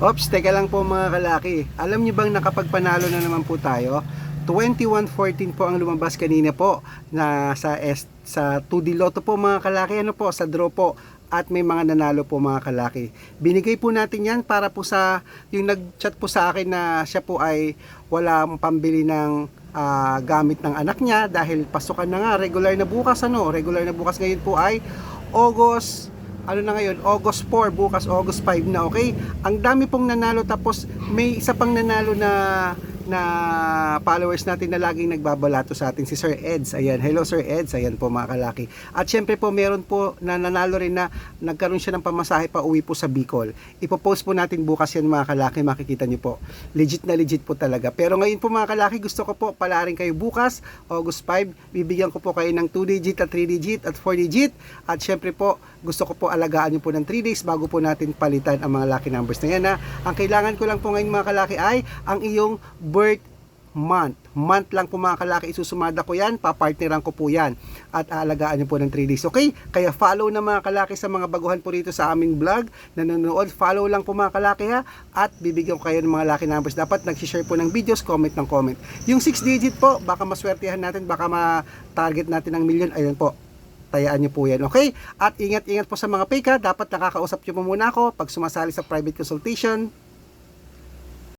Ops, teka lang po mga kalaki. Alam niyo bang nakapagpanalo na naman po tayo? 2114 po ang lumabas kanina po na sa S, sa 2D Lotto po mga kalaki ano po sa draw po at may mga nanalo po mga kalaki. Binigay po natin yan para po sa yung nag-chat po sa akin na siya po ay walang pambili ng ah, gamit ng anak niya dahil pasukan na nga regular na bukas ano regular na bukas ngayon po ay August ano na ngayon, August 4, bukas August 5 na, okay? Ang dami pong nanalo tapos may isa pang nanalo na na followers natin na laging nagbabalato sa atin si Sir Eds. Ayan, hello Sir Eds. Ayan po mga kalaki. At syempre po meron po na nanalo rin na nagkaroon siya ng pamasahe pa uwi po sa Bicol. Ipopost po natin bukas yan mga kalaki, makikita niyo po. Legit na legit po talaga. Pero ngayon po mga kalaki, gusto ko po palarin kayo bukas, August 5. Bibigyan ko po kayo ng 2 digit at 3 digit at 4 digit. At syempre po, gusto ko po alagaan niyo po ng 3 days bago po natin palitan ang mga lucky numbers na yan. Ha? Ang kailangan ko lang po ngayon mga kalaki ay ang iyong birth month. Month lang po mga kalaki, isusumada ko yan, papartneran ko po yan. At aalagaan niyo po ng 3 days. Okay? Kaya follow na mga kalaki sa mga baguhan po rito sa aming vlog. Nanonood, follow lang po mga kalaki ha. At bibigyan ko kayo ng mga lucky numbers. Dapat nag-share po ng videos, comment ng comment. Yung 6 digit po, baka maswertihan natin, baka ma-target natin ng million. Ayun po, tayaan niyo po yan, okay? At ingat-ingat po sa mga ha. Dapat nakakausap niyo po muna ako pag sumasali sa private consultation.